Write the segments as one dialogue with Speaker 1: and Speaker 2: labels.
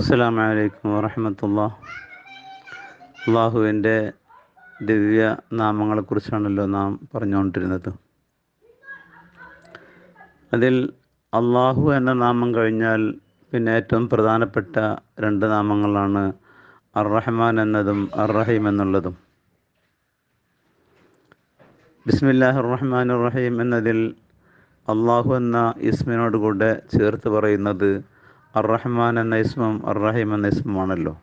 Speaker 1: അസ്സാം വലൈക്കും വറഹമത്തുള്ള അള്ളാഹുവിന്റെ ദിവ്യ നാമങ്ങളെക്കുറിച്ചാണല്ലോ നാം പറഞ്ഞുകൊണ്ടിരുന്നത്. അതിൽ അള്ളാഹു എന്ന നാമം കഴിഞ്ഞാൽ പിന്നെ ഏറ്റവും പ്രധാനപ്പെട്ട രണ്ട് നാമങ്ങളാണ് അർറഹ്മാൻ എന്നതും അർറഹീം എന്നുള്ളതും. ബിസ്മില്ലാഹ് റഹ്മാൻ റഹീം എന്നതിൽ അള്ളാഹു എന്ന ഇസ്മിനോട് കൂടെ ചേർത്ത് പറയുന്നത് അർ റഹ്മാൻ എന്ന ഇസ്മം അർ റഹീം എന്ന ഇസ്മമാണല്ലോ.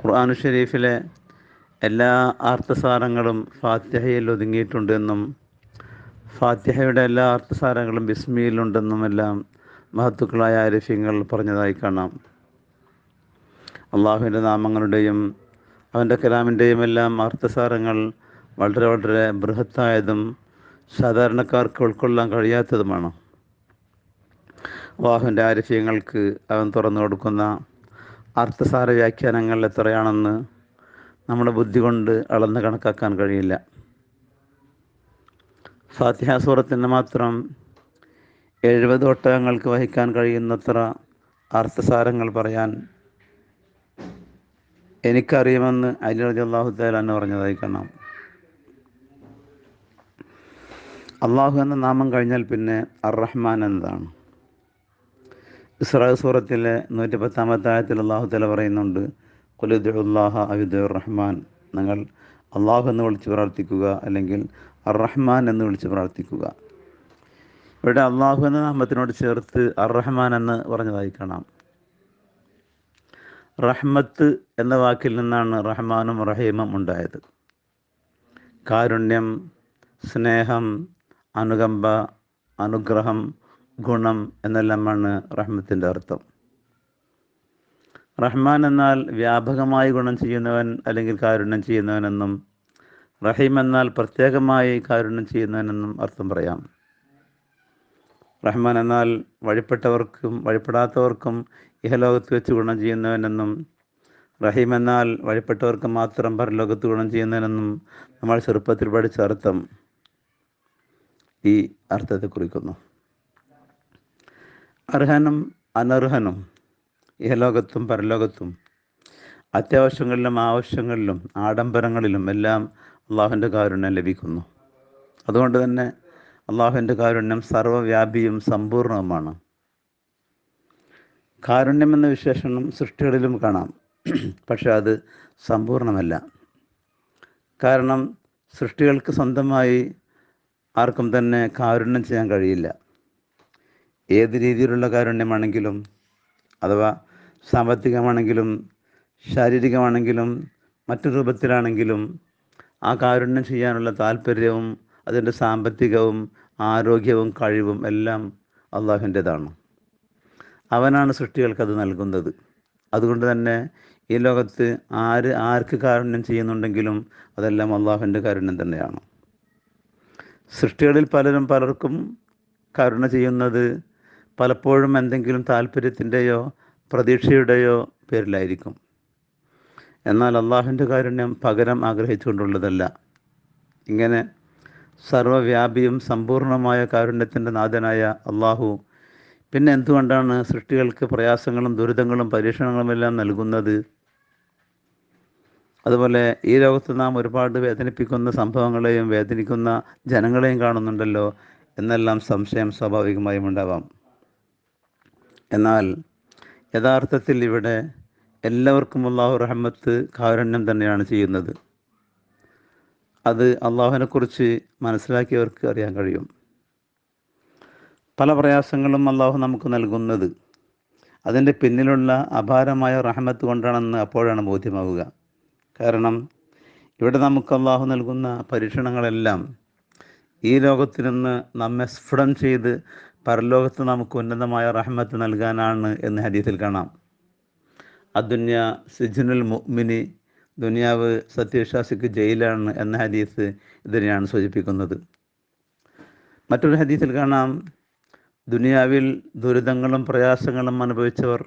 Speaker 1: ഖുർആാനു ഷെരീഫിലെ എല്ലാ അർത്ഥസാരങ്ങളും ഫാത്തിഹയിൽ ഒതുങ്ങിയിട്ടുണ്ടെന്നും ഫാത്തിഹയുടെ എല്ലാ അർത്ഥസാരങ്ങളും ബിസ്മിയിലുണ്ടെന്നുമെല്ലാം മഹത്തുക്കളായ ആരിഫ്യങ്ങൾ പറഞ്ഞതായി കാണാം. അള്ളാഹുവിന്റെ നാമങ്ങളുടെയും അവന്റെ കലാമിന്റെയും എല്ലാം അർത്ഥസാരങ്ങൾ വളരെ വളരെ ബൃഹത്തായതും സാധാരണക്കാർക്ക് ഉൾക്കൊള്ളാൻ കഴിയാത്തതുമാണ്. അള്ളാഹുവിന്റെ ആരിഫ്യങ്ങൾക്ക് അവൻ തുറന്നു കൊടുക്കുന്ന അർത്ഥസാര വ്യാഖ്യാനങ്ങൾ എത്രയാണെന്ന് നമ്മുടെ ബുദ്ധി കൊണ്ട് അളന്ന് കണക്കാക്കാൻ കഴിയില്ല. ഫാത്തിഹ മാത്രം എഴുപത് ഒട്ടകങ്ങൾക്ക് വഹിക്കാൻ കഴിയുന്നത്ര അർത്ഥസാരങ്ങൾ പറയാൻ എനിക്കറിയുമെന്ന് അലി റജി അള്ളാഹു തലാന്ന് പറഞ്ഞതായി കാണാം. അള്ളാഹു എന്ന നാമം കഴിഞ്ഞാൽ പിന്നെ അർ റഹ്മാൻ എന്നതാണ്. ഇസ്രാ സൂറത്തിലെ നൂറ്റി പത്താമത്തെ ആയത്തിൽ അള്ളാഹു തല പറയുന്നുണ്ട് കുലുദ്ദുല്ലാഹ അബിദുർ റഹ്മാൻ. നിങ്ങൾ അള്ളാഹു എന്ന് വിളിച്ച് പ്രാർത്ഥിക്കുക അല്ലെങ്കിൽ അർ റഹ്മാൻ എന്ന് വിളിച്ച് പ്രാർത്ഥിക്കുക. ഇവിടെ അള്ളാഹു എന്ന നാമത്തിനോട് ചേർത്ത് അർ റഹ്മാൻ എന്ന് പറഞ്ഞതായി കാണാം. റഹ്മത്ത് എന്ന വാക്കിൽ നിന്നാണ് റഹ്മാനും റഹീമും ഉണ്ടായത്. കാരുണ്യം സ്നേഹം അനുകമ്പ അനുഗ്രഹം ഗുണം എന്നെല്ലാമാണ് റഹ്മത്തിന്റെ അർത്ഥം. റഹ്മാൻ എന്നാൽ വ്യാപകമായി ഗുണം ചെയ്യുന്നവൻ അല്ലെങ്കിൽ കാരുണ്യം ചെയ്യുന്നവനെന്നും റഹീം എന്നാൽ പ്രത്യേകമായി കാരുണ്യം ചെയ്യുന്നവനെന്നും അർത്ഥം പറയാം. റഹ്മാൻ എന്നാൽ വഴിപ്പെട്ടവർക്കും വഴിപ്പെടാത്തവർക്കും ഇഹലോകത്ത് വെച്ച് ഗുണം ചെയ്യുന്നവനെന്നും റഹീം എന്നാൽ വഴിപ്പെട്ടവർക്ക് മാത്രം പരലോകത്ത് ഗുണം ചെയ്യുന്നവനെന്നും നമ്മൾ ചെറുപ്പത്തിൽ പഠിച്ച അർത്ഥം ഈ അർത്ഥത്തെ കുറിക്കുന്നു. അർഹനും അനർഹനും ഇഹലോകത്തും പരലോകത്തും അത്യാവശ്യങ്ങളിലും ആവശ്യങ്ങളിലും ആഡംബരങ്ങളിലും എല്ലാം അള്ളാഹുവിന്റെ കാരുണ്യം ലഭിക്കുന്നു. അതുകൊണ്ട് തന്നെ അള്ളാഹുവിന്റെ കാരുണ്യം സർവവ്യാപിയും സമ്പൂർണവുമാണ്. കാരുണ്യം എന്ന വിശേഷണം സൃഷ്ടികളിലും കാണാം. പക്ഷെ അത് സമ്പൂർണമല്ല. കാരണം സൃഷ്ടികൾക്ക് സ്വന്തമായി ആർക്കും തന്നെ കാരുണ്യം ചെയ്യാൻ കഴിയില്ല. ഏത് രീതിയിലുള്ള കാരുണ്യമാണെങ്കിലും അഥവാ സാമ്പത്തികമാണെങ്കിലും ശാരീരികമാണെങ്കിലും മറ്റു രൂപത്തിലാണെങ്കിലും ആ കാരുണ്യം ചെയ്യാനുള്ള താല്പര്യവും അതിന്റെ സാമ്പത്തികവും ആരോഗ്യവും കഴിവും എല്ലാം അള്ളാഹുവിന്റെതാണ്. അവനാണ് സൃഷ്ടികൾക്ക് അത് നൽകുന്നത്. അതുകൊണ്ട് തന്നെ ഈ ലോകത്ത് ആര് ആർക്ക് കാരുണ്യം ചെയ്യുന്നുണ്ടെങ്കിലും അതെല്ലാം അള്ളാഹുവിന്റെ കാരുണ്യം തന്നെയാണ്. സൃഷ്ടികളിൽ പലരും പലർക്കും കരുണ ചെയ്യുന്നത് പലപ്പോഴും എന്തെങ്കിലും താല്പര്യത്തിന്റെയോ പ്രതീക്ഷയുടെയോ പേരിലായിരിക്കും. എന്നാൽ അള്ളാഹുവിന്റെ കാരുണ്യം പകരം ആഗ്രഹിച്ചുകൊണ്ടുള്ളതല്ല. ഇങ്ങനെ സർവവ്യാപിയും സമ്പൂർണമായ കാരുണ്യത്തിന്റെ നാഥനായ അള്ളാഹു പിന്നെ എന്തുകൊണ്ടാണ് സൃഷ്ടികൾക്ക് പ്രയാസങ്ങളും ദുരിതങ്ങളും പരീക്ഷണങ്ങളുമെല്ലാം നൽകുന്നത്? അതുപോലെ ഈ ലോകത്ത് നാം ഒരുപാട് വേദനിപ്പിക്കുന്ന സംഭവങ്ങളെയും വേദനിക്കുന്ന ജനങ്ങളെയും കാണുന്നുണ്ടല്ലോ എന്നെല്ലാം സംശയം സ്വാഭാവികമായും ഉണ്ടാവാം. എന്നാൽ യഥാർത്ഥത്തിൽ ഇവിടെ എല്ലാവർക്കും അള്ളാഹു റഹമ്മത്ത് കാരുണ്യം തന്നെയാണ് ചെയ്യുന്നത്. അത് അള്ളാഹുവിനെക്കുറിച്ച് മനസ്സിലാക്കിയവർക്ക് അറിയാൻ കഴിയും. പല പ്രയാസങ്ങളും അള്ളാഹു നമുക്ക് നൽകുന്നത്. അതിന്റെ പിന്നിലുള്ള അപാരമായ റഹമത്ത് കൊണ്ടാണെന്ന് അപ്പോഴാണ് ബോധ്യമാവുക. കാരണം ഇവിടെ നമുക്ക് അള്ളാഹു നൽകുന്ന പരീക്ഷണങ്ങളെല്ലാം ഈ ലോകത്തിൽ നിന്ന് നമ്മെ സ്ഫുടം ചെയ്ത് പരലോകത്ത് നമുക്ക് ഉന്നതമായ റഹ്മത്ത് നൽകാനാണ് എന്ന് ഹദീസിൽ കാണാം. അദുന്യ സിജുനുൽ മുഅ്മിനി ദുനിയാവ് സത്യവിശ്വാസിക്ക് ജയിലാണ് എന്ന ഹദീസ് ഇതിനെയാണ് സൂചിപ്പിക്കുന്നത്. മറ്റൊരു ഹദീസിൽ കാണാം ദുനിയാവിൽ ദുരിതങ്ങളും പ്രയാസങ്ങളും അനുഭവിച്ചവർ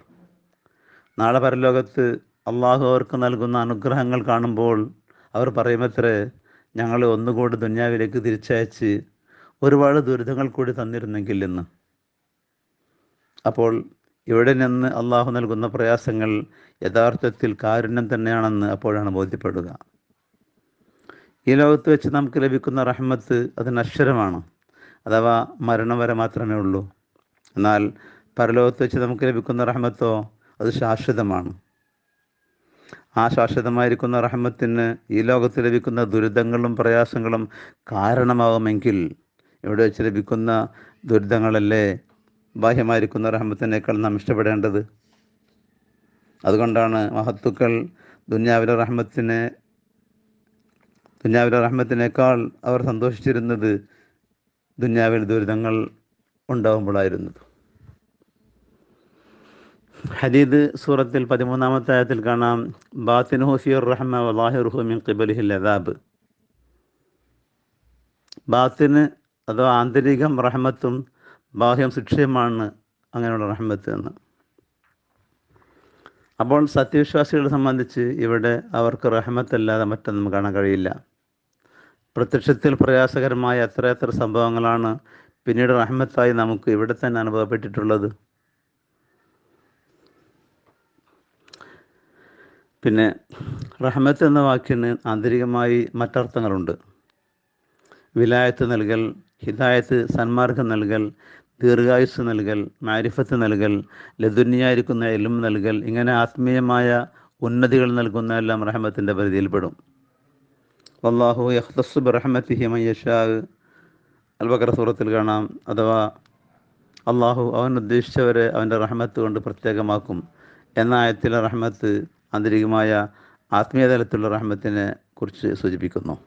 Speaker 1: നാളെ പരലോകത്ത് അള്ളാഹു അവർക്ക് നൽകുന്ന അനുഗ്രഹങ്ങൾ കാണുമ്പോൾ അവർ പറയുമത്രേ ഞങ്ങളെ ഒന്നുകൂടി ദുനിയാവിലേക്ക് തിരിച്ചയച്ച് ഒരുപാട് ദുരിതങ്ങൾ കൂടി തന്നിരുന്നെങ്കിൽ ഇന്ന്. അപ്പോൾ ഇവിടെ നിന്ന് അള്ളാഹു നൽകുന്ന പ്രയാസങ്ങൾ യഥാർത്ഥത്തിൽ കാരുണ്യം തന്നെയാണെന്ന് അപ്പോഴാണ് ബോധ്യപ്പെടുക. ഈ ലോകത്ത് വെച്ച് നമുക്ക് ലഭിക്കുന്ന റഹ്മത്ത് അത് നശ്വരമാണ് അഥവാ മരണം വരെ മാത്രമേ ഉള്ളൂ. എന്നാൽ പരലോകത്ത് വെച്ച് നമുക്ക് ലഭിക്കുന്ന റഹ്മത്തോ അത് ശാശ്വതമാണ്. ആ ശാശ്വതമായിരിക്കുന്ന റഹ്മത്തിന് ഈ ലോകത്ത് ലഭിക്കുന്ന ദുരിതങ്ങളും പ്രയാസങ്ങളും കാരണമാകുമെങ്കിൽ ഇവിടെ വെച്ച് ലഭിക്കുന്ന ദുരിതങ്ങളല്ലേ? ബാഹ്യമായിരിക്കുന്ന റഹ്മത്തിനേക്കാൾ നാം ഇഷ്ടപ്പെടേണ്ടത്? അതുകൊണ്ടാണ് മഹത്തുക്കൾ ദുന്യാവിലെ റഹ്മത്തിനെ ദുന്യാവിലെ റഹ്മത്തിനേക്കാൾ അവർ സന്തോഷിച്ചിരുന്നത് ദുന്യാവിൽ ദുരിതങ്ങൾ ഉണ്ടാകുമ്പോഴായിരുന്നത് ഹദീദ് സൂറത്തിൽ പതിമൂന്നാമത്തെ ആയത്തിൽ കാണാം ബാത്തിനുഹു ഹുസിയർ റഹ്മ വലാഹിർ മിൻ കിബലിഹിൽ അദാബ്. ബാത്തിന് അതോ ആന്തരികം റഹ്മത്തും ബാഹ്യം ശിക്ഷയുമാണ് അങ്ങനെയുള്ള റഹ്മത്ത് എന്ന്. അപ്പോൾ സത്യവിശ്വാസികളെ സംബന്ധിച്ച് ഇവിടെ അവർക്ക് റഹ്മത്തല്ലാതെ മറ്റൊന്നും കാണാൻ കഴിയില്ല. പ്രത്യക്ഷത്തിൽ പ്രയാസകരമായ എത്രയെത്ര എത്ര സംഭവങ്ങളാണ് പിന്നീട് റഹ്മത്തായി നമുക്ക് ഇവിടെ തന്നെ അനുഭവപ്പെട്ടിട്ടുള്ളത്. പിന്നെ റഹ്മത്ത് എന്ന വാക്കിന് ആന്തരികമായി മറ്റർത്ഥങ്ങളുണ്ട്. വിലായത്ത് നൽകൽ ഹിദായത്ത് സന്മാർഗം നൽകൽ ദീർഘായുസ് നൽകൽ മാരിഫത്ത് നൽകൽ ലതുന്യായിരിക്കുന്ന എലും നൽകൽ ഇങ്ങനെ ആത്മീയമായ ഉന്നതികൾ നൽകുന്ന എല്ലാം റഹമത്തിന്റെ പരിധിയിൽപ്പെടും. അള്ളാഹു യഹ്ദസുബ് റഹമത്ത് മയ്യഷാ അൽബക്കർ സൂറത്തിൽ കാണാം. അഥവാ അള്ളാഹു അവൻ ഉദ്ദേശിച്ചവരെ അവന്റെ റഹ്മത്ത് കൊണ്ട് പ്രത്യേകമാക്കും. എന്ന ആയത്തിലെ റഹ്മത്ത് ആന്തരികമായ ആത്മീയതലത്തിലുള്ള റഹ്മത്തിനെ കുറിച്ച് സൂചിപ്പിക്കുന്നു.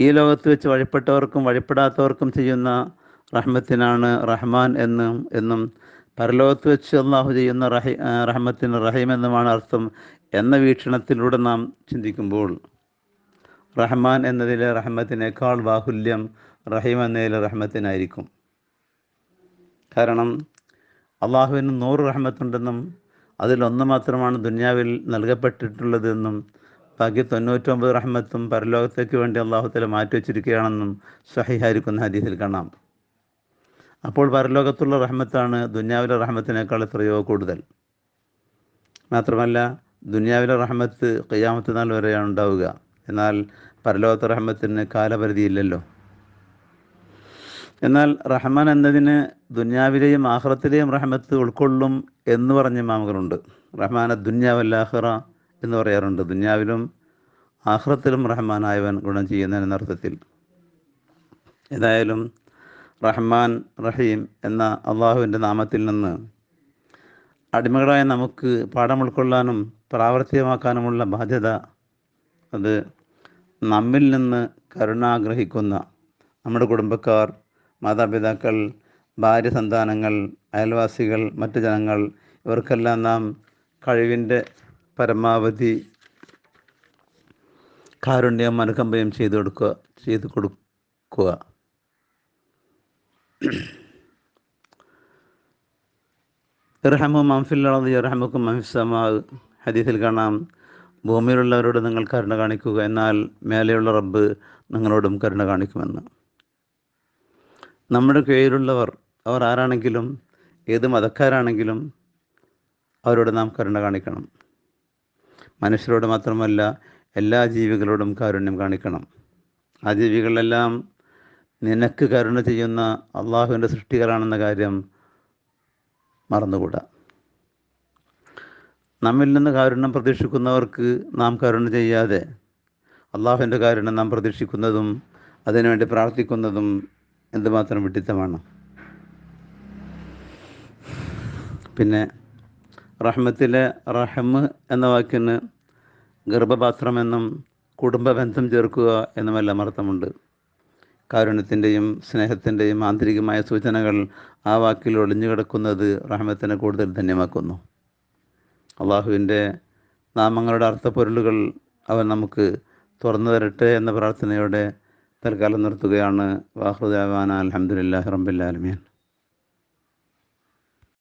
Speaker 1: ഈ ലോകത്ത് വെച്ച് വഴിപ്പെട്ടവർക്കും വഴിപ്പെടാത്തവർക്കും ചെയ്യുന്ന റഹ്മത്തിനാണ് റഹ്മാൻ എന്നും എന്നും പരലോകത്ത് വെച്ച് അള്ളാഹു ചെയ്യുന്ന റഹി റഹ്മത്തിന് റഹീം എന്നുമാണ് അർത്ഥം എന്ന വീക്ഷണത്തിലൂടെ നാം ചിന്തിക്കുമ്പോൾ. റഹ്മാൻ എന്നതിലെ റഹ്മത്തിനേക്കാൾ ബാഹുല്യം റഹീം എന്നതിലെ റഹ്മത്തിനായിരിക്കും. കാരണം അള്ളാഹുവിന് നൂറ് റഹ്മത്തുണ്ടെന്നും അതിലൊന്ന് മാത്രമാണ് ദുന്യാവിൽ നൽകപ്പെട്ടിട്ടുള്ളതെന്നും ബാക്കി തൊണ്ണൂറ്റൊമ്പത് റഹ്മത്തും പരലോകത്തേക്ക് വേണ്ടി അള്ളാഹുത്തല മാറ്റിവെച്ചിരിക്കുകയാണെന്നും സഹിഹാരിക്കുന്ന ഹദീസിൽ കാണാം. അപ്പോൾ പരലോകത്തുള്ള റഹ്മത്താണ് ദുന്യാവിലെ റഹ്മത്തിനേക്കാൾ എത്രയോ കൂടുതൽ. മാത്രമല്ല ദുന്യാവിലെ റഹ്മത്ത് കയ്യാമത്ത് നാൾ വരെയാണ് ഉണ്ടാവുക. എന്നാൽ പരലോകത്തെ റഹ്മത്തിന് കാലപരിധിയില്ലല്ലോ. എന്നാൽ റഹ്മാൻ എന്നതിന് ദുന്യാവിലെയും ആഹ്റത്തിലെയും റഹ്മത്ത് ഉൾക്കൊള്ളും എന്ന് പറഞ്ഞ മാമകളുണ്ട് റഹ്മാൻ ദുന്യാവല്ലാഹ്റ എന്ന് പറയാറുണ്ട്. ദുന്യാവിലും ആഹ്റത്തിലും റഹ്മാനായവൻ ഗുണം ചെയ്യുന്ന എന്നർത്ഥത്തിൽ. ഏതായാലും റഹ്മാൻ റഹീം എന്ന അള്ളാഹുവിന്റെ നാമത്തിൽ നിന്ന് അടിമകളായ നമുക്ക് പാഠം ഉൾക്കൊള്ളാനും പ്രാവർത്തികമാക്കാനുമുള്ള ബാധ്യത അത് നമ്മിൽ നിന്ന് കരുണാഗ്രഹിക്കുന്ന നമ്മുടെ കുടുംബക്കാർ മാതാപിതാക്കൾ ഭാര്യ സന്താനങ്ങൾ അയൽവാസികൾ മറ്റു ജനങ്ങൾ ഇവർക്കെല്ലാം നാം കഴിവിന്റെ പരമാവധി കാരുണ്യം അനുകമ്പയും ചെയ്തു കൊടുക്കുക ചെയ്തു കൊടുക്കുക. ഇറഹമു മംഫില്ലത് ഇറഹമുക്കും മംഫിസമാ ഹദീസിൽ കാണാം ഭൂമിയിലുള്ളവരോട് നിങ്ങൾ കരുണ കാണിക്കുക എന്നാൽ മേലെയുള്ള റബ്ബ് നിങ്ങളോടും കരുണ കാണിക്കുമെന്ന്. നമ്മുടെ കീഴിലുള്ളവർ അവർ ആരാണെങ്കിലും ഏത് മതക്കാരാണെങ്കിലും അവരോട് നാം കരുണ കാണിക്കണം. മനുഷ്യരോട് മാത്രമല്ല എല്ലാ ജീവികളോടും കാരുണ്യം കാണിക്കണം. ആ ജീവികളെല്ലാം നിനക്ക് കരുണ ചെയ്യുന്ന അള്ളാഹുവിന്റെ സൃഷ്ടികളാണെന്ന കാര്യം മറന്നുകൂടാ. നമ്മിൽ നിന്ന് കാരുണ്യം പ്രതീക്ഷിക്കുന്നവർക്ക് നാം കരുണ ചെയ്യാതെ അള്ളാഹുവിന്റെ കാരുണ്യം നാം പ്രതീക്ഷിക്കുന്നതും അതിനുവേണ്ടി പ്രാർത്ഥിക്കുന്നതും എന്തുമാത്രം വിഡിത്തമാണ്. പിന്നെ റഹ്മത്തിലെ റഹ്മ് എന്ന വാക്കിന് ഗർഭപാത്രമെന്നും കുടുംബബന്ധം ചേർക്കുക എന്നുമെല്ലാം അർത്ഥമുണ്ട്. കാരുണ്യത്തിന്റെയും സ്നേഹത്തിന്റെയും ആന്തരികമായ സൂചനകൾ ആ വാക്കിൽ ഒളിഞ്ഞു കിടക്കുന്നത് റഹ്മത്തിനെ കൂടുതൽ ധന്യമാക്കുന്നു. അള്ളാഹുവിന്റെ നാമങ്ങളുടെ അർത്ഥപ്പൊരുളുകൾ അവൻ നമുക്ക് തുറന്നു തരട്ടെ എന്ന പ്രാർത്ഥനയോടെ തൽക്കാലം നിർത്തുകയാണ്. വാഹൃദാവാന അലഹമുല്ലാ റബ്ബില്ലാലമീൻ